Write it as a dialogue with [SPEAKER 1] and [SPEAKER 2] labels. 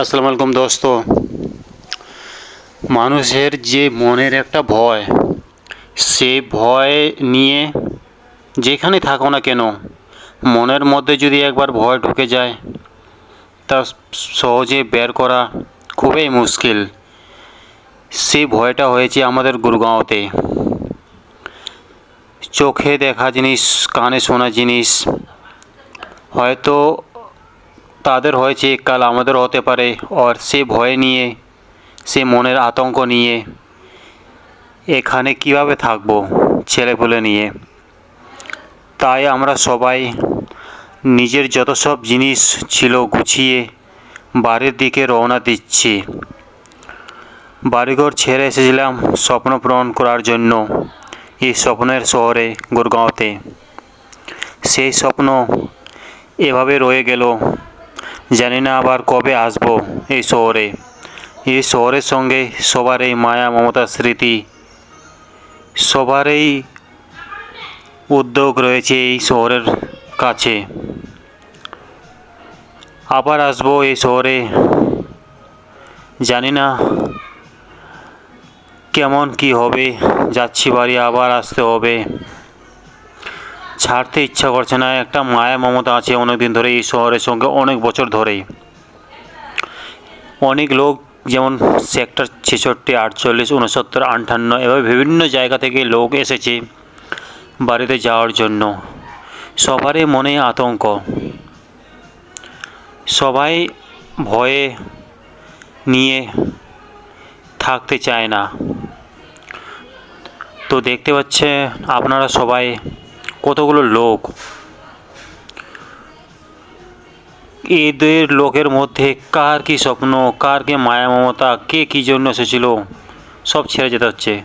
[SPEAKER 1] আসসালামু আলাইকুম দোস্ত। মানুষের যে মনের একটা ভয়, সে ভয় নিয়ে যেখানে থাকো না কেন, মনের মধ্যে যদি একবার ভয় ঢুকে যায়, তা সহজে বের করা খুবই মুশকিল। সেই ভয়টা হয়েছে আমাদের গুরগাঁওতে। চোখে দেখা জিনিস, কানে শোনা জিনিস, হয়তো তাদের হয়েছে কাল আমাদের হতে পারে, আর সে ভয় নিয়ে, সে মনের আতঙ্ক নিয়ে এখানে কীভাবে থাকব ছেলেপুলে নিয়ে। তাই আমরা সবাই নিজের যত সব জিনিস ছিল গুছিয়ে বাড়ির দিকে রওনা দিচ্ছি। বাড়িঘর ছেড়ে এসেছিলাম স্বপ্ন পূরণ করার জন্য এই স্বপ্নের শহরে, গুরগাঁওতে। সেই স্বপ্ন এভাবে রয়ে গেল জানি না আবার কবে আসব এই শহরে। এই শহরের সঙ্গে সবার এই মায়া মমতার স্মৃতি, সবারই উদ্যোগ রয়েছে এই শহরের কাছে। আবার আসব এই শহরে। জানি না কেমন কি হবে, যাচ্ছি বাড়ি আবার আসতে হবে। ছাড়তে ইচ্ছা করছে না। একটা মায়া মমতা আছে অনেক দিন ধরে এই শহরের সঙ্গে, অনেক বছর ধরেই। অনেক লোক যেমন সেক্টর ছেষট্টি, আটচল্লিশ উনসত্তর আটান্ন, এভাবে বিভিন্ন জায়গা থেকে লোক এসেছে বাড়িতে যাওয়ার জন্য। সবারই মনে আতঙ্ক। সবাই ভয়ে নিয়ে থাকতে চায় না। তো দেখতে পাচ্ছে আপনারা সবাই কতগুলো লোক? এদের লোকের মধ্যে কার কি স্বপ্ন, কার কে মায়া মমতা, কে কী জন্য এসেছিল, সব ছেড়ে যেতে হচ্ছে।